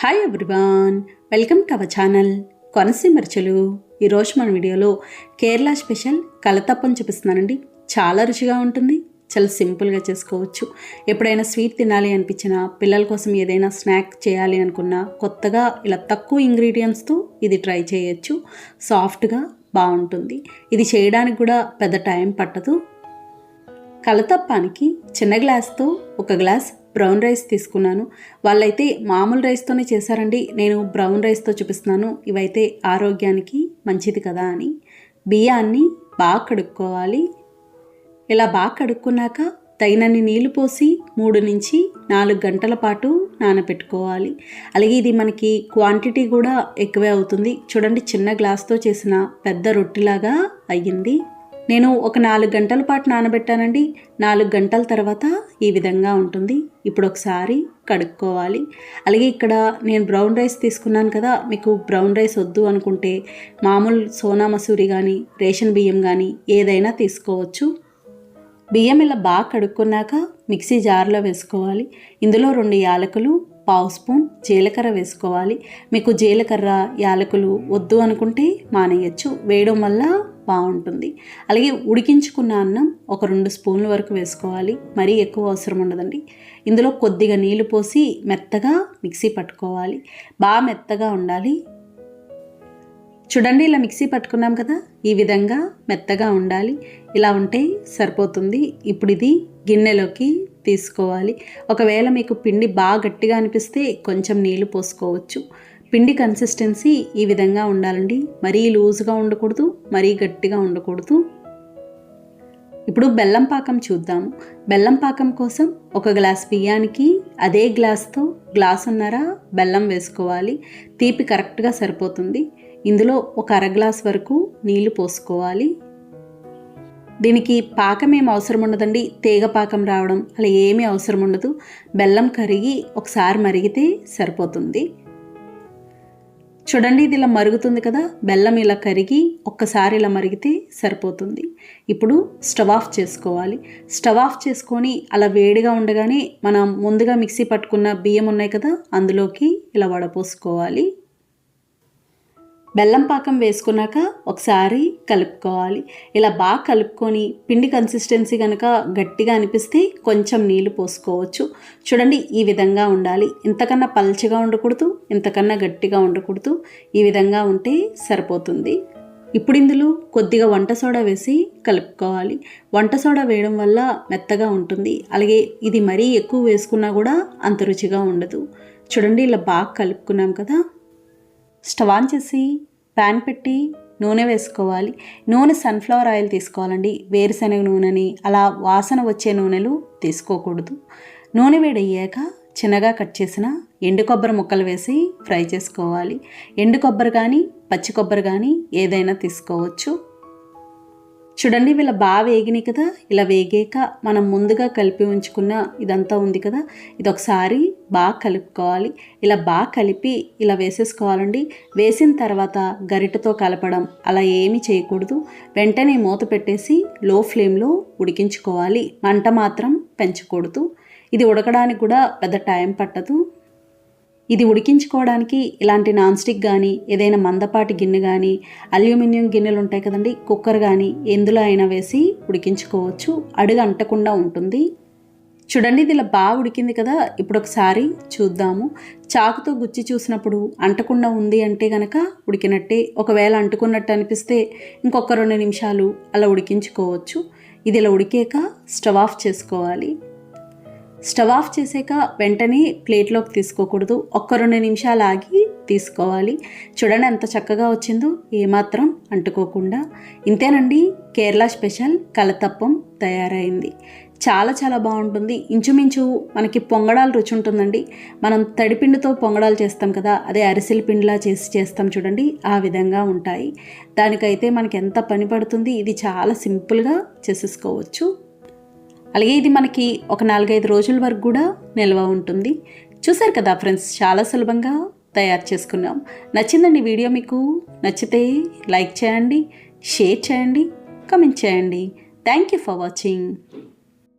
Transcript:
Hi everyone welcome to our channel Konaseema రుచులు ఈరోజు మన వీడియోలో కేరళ స్పెషల్ కలతప్పం చూపిస్తున్నానండి. చాలా రుచిగా ఉంటుంది చాలా సింపుల్గా చేసుకోవచ్చు. ఎప్పుడైనా స్వీట్ తినాలి అనిపించినా పిల్లల కోసం ఏదైనా స్నాక్ చేయాలి అనుకున్నా కొత్తగా ఇలా తక్కువ ఇంగ్రీడియంట్స్తో ఇది ట్రై చేయొచ్చు. సాఫ్ట్గా బాగుంటుంది. ఇది చేయడానికి కూడా పెద్ద టైం పట్టదు. కలతప్పానికి చిన్న గ్లాస్తో ఒక గ్లాస్ బ్రౌన్ రైస్ తీసుకున్నాను. వాళ్ళైతే మామూలు రైస్తోనే చేశారండి. నేను బ్రౌన్ రైస్తో చూపిస్తున్నాను. ఇవైతే ఆరోగ్యానికి మంచిది కదా అని. బియ్యాన్ని బాగా కడుక్కోవాలి. ఇలా బాగా కడుక్కున్నాక తగినన్ని నీళ్ళు పోసి మూడు నుంచి నాలుగు గంటల పాటు నానబెట్టుకోవాలి. అలాగే ఇది మనకి క్వాంటిటీ కూడా ఎక్కువే అవుతుంది. చూడండి చిన్న గ్లాస్తో చేసిన పెద్ద రొట్టెలాగా అయ్యింది. నేను ఒక నాలుగు గంటల పాటు నానబెట్టానండి. నాలుగు గంటల తర్వాత ఈ విధంగా ఉంటుంది. ఇప్పుడు ఒకసారి కడుక్కోవాలి. అలాగే ఇక్కడ నేను బ్రౌన్ రైస్ తీసుకున్నాను కదా మీకు బ్రౌన్ రైస్ వద్దు అనుకుంటే మామూలు సోనా మసూరి కానీ రేషన్ బియ్యం కానీ ఏదైనా తీసుకోవచ్చు. బియ్యం ఇలా బాగా కడుక్కున్నాక మిక్సీ జార్లో వేసుకోవాలి. ఇందులో రెండు యాలకులు పావు స్పూన్ జీలకర్ర వేసుకోవాలి. మీకు జీలకర్ర యాలకులు వద్దు అనుకుంటే మానేయచ్చు. వేయడం వల్ల బాగుంటుంది. అలాగే ఉడికించుకున్న అన్నం ఒక రెండు స్పూన్ల వరకు వేసుకోవాలి. మరీ ఎక్కువ అవసరం ఉండదండి. ఇందులో కొద్దిగా నీళ్ళు పోసి మెత్తగా మిక్సీ పట్టుకోవాలి. బాగా మెత్తగా ఉండాలి. చూడండి ఇలా మిక్సీ పట్టుకున్నాం కదా ఈ విధంగా మెత్తగా ఉండాలి. ఇలా ఉంటే సరిపోతుంది. ఇప్పుడు ఇది గిన్నెలోకి తీసుకోవాలి. ఒకవేళ మీకు పిండి బాగా గట్టిగా అనిపిస్తే కొంచెం నీళ్ళు పోసుకోవచ్చు. పిండి కన్సిస్టెన్సీ ఈ విధంగా ఉండాలండి. మరీ లూజ్గా ఉండకూడదు మరీ గట్టిగా ఉండకూడదు. ఇప్పుడు బెల్లం పాకం చూద్దాము బెల్లం పాకం కోసం ఒక గ్లాస్ బియ్యానికి అదే గ్లాస్తో గ్లాసున్నర బెల్లం వేసుకోవాలి. తీపి కరెక్ట్గా సరిపోతుంది. ఇందులో ఒక అర గ్లాస్ వరకు నీళ్ళు పోసుకోవాలి. దీనికి పాకం ఏం అవసరం ఉండదండి. తీగ పాకం రావడం అలా ఏమీ అవసరం ఉండదు. బెల్లం కరిగి ఒకసారి మరిగితే సరిపోతుంది. చూడండి ఇది ఇలా మరుగుతుంది కదా? బెల్లం ఇలా కరిగి ఒక్కసారి ఇలా మరిగితే సరిపోతుంది. ఇప్పుడు స్టవ్ ఆఫ్ చేసుకోవాలి. స్టవ్ ఆఫ్ చేసుకొని అలా వేడిగా ఉండగానే మనం ముందుగా మిక్సీ పట్టుకున్న బియ్యం ఉన్నాయి కదా అందులోకి ఇలా వడపోసుకోవాలి. బెల్లం పాకం వేసుకున్నాక ఒకసారి కలుపుకోవాలి. ఇలా బాగా కలుపుకొని పిండి కన్సిస్టెన్సీ కనుక గట్టిగా అనిపిస్తే కొంచెం నీళ్ళు పోసుకోవచ్చు. చూడండి ఈ విధంగా ఉండాలి. ఇంతకన్నా పల్చగా ఉండకూడదు ఇంతకన్నా గట్టిగా ఉండకూడదు. ఈ విధంగా ఉంటే సరిపోతుంది. ఇప్పుడు ఇందులో కొద్దిగా వంట సోడా వేసి కలుపుకోవాలి. వంట సోడా వేయడం వల్ల మెత్తగా ఉంటుంది. అలాగే ఇది మరీ ఎక్కువ వేసుకున్నా కూడా అంత రుచిగా ఉండదు. చూడండి ఇలా బాగా కలుపుకున్నాం కదా స్టవ్ ఆన్ చేసి ప్యాన్ పెట్టి నూనె వేసుకోవాలి. నూనె సన్ఫ్లవర్ ఆయిల్ తీసుకోవాలండి. వేరుశనగ నూనెని అలా వాసన వచ్చే నూనెలు తీసుకోకూడదు. నూనె వేడయ్యాక చిన్నగా కట్ చేసిన ఎండు కొబ్బరి ముక్కలు వేసి ఫ్రై చేసుకోవాలి. ఎండు కొబ్బరి కానీ పచ్చి కొబ్బరి కానీ ఏదైనా తీసుకోవచ్చు. చూడండి వీళ్ళ బాగా వేగినాయి కదా. ఇలా వేగాక మనం ముందుగా కలిపి ఉంచుకున్న ఇదంతా ఉంది కదా. ఇది ఒకసారి బాగా కలుపుకోవాలి. ఇలా బాగా కలిపి ఇలా వేసేసుకోవాలండి. వేసిన తర్వాత గరిటతో కలపడం అలా ఏమీ చేయకూడదు. వెంటనే మూత పెట్టేసి లో ఫ్లేమ్లో ఉడికించుకోవాలి. మంట మాత్రం పెంచకూడదు. ఇది ఉడకడానికి కూడా పెద్ద టైం పట్టదు. ఇది ఉడికించుకోవడానికి ఇలాంటి నాన్ స్టిక్ కానీ ఏదైనా మందపాటి గిన్నె కానీ అల్యూమినియం గిన్నెలు ఉంటాయి కదండి కుక్కర్ కానీ ఎందులో అయినా వేసి ఉడికించుకోవచ్చు. అడుగు అంటకుండా ఉంటుంది. చూడండి ఇది ఇలా బాగా ఉడికింది కదా ఇప్పుడు ఒకసారి చూద్దాము. చాకుతో గుచ్చి చూసినప్పుడు అంటకుండా ఉంది అంటే గనక ఉడికినట్టే ఒకవేళ అంటుకున్నట్టు అనిపిస్తే ఇంకొక రెండు నిమిషాలు అలా ఉడికించుకోవచ్చు. ఇది ఇలా ఉడికాక స్టవ్ ఆఫ్ చేసుకోవాలి. స్టవ్ ఆఫ్ చేసాక వెంటనే ప్లేట్లోకి తీసుకోకూడదు. ఒక్క రెండు నిమిషాలు ఆగి తీసుకోవాలి. చూడండి ఎంత చక్కగా వచ్చిందో. ఏమాత్రం అంటుకోకుండా. ఇంతేనండి కేరళ స్పెషల్ కలతప్పం తయారైంది. చాలా చాలా బాగుంటుంది. ఇంచుమించు మనకి పొంగడాలు రుచి ఉంటుందండి. మనం తడిపిండితో పొంగడాలు చేస్తాం కదా అదే అరిసెల పిండిలా చేసి చేస్తాం చూడండి. ఆ విధంగా ఉంటాయి. దానికైతే మనకి ఎంత పని పడుతుంది ఇది చాలా సింపుల్గా చేసేసుకోవచ్చు. అలాగే ఇది మనకి ఒక నాలుగైదు రోజుల వరకు కూడా నిల్వ ఉంటుంది. చూసారు కదా ఫ్రెండ్స్ చాలా సులభంగా తయారు చేసుకున్నాం. నచ్చిందండి వీడియో మీకు నచ్చితే లైక్ చేయండి షేర్ చేయండి కమెంట్ చేయండి. Thank you for watching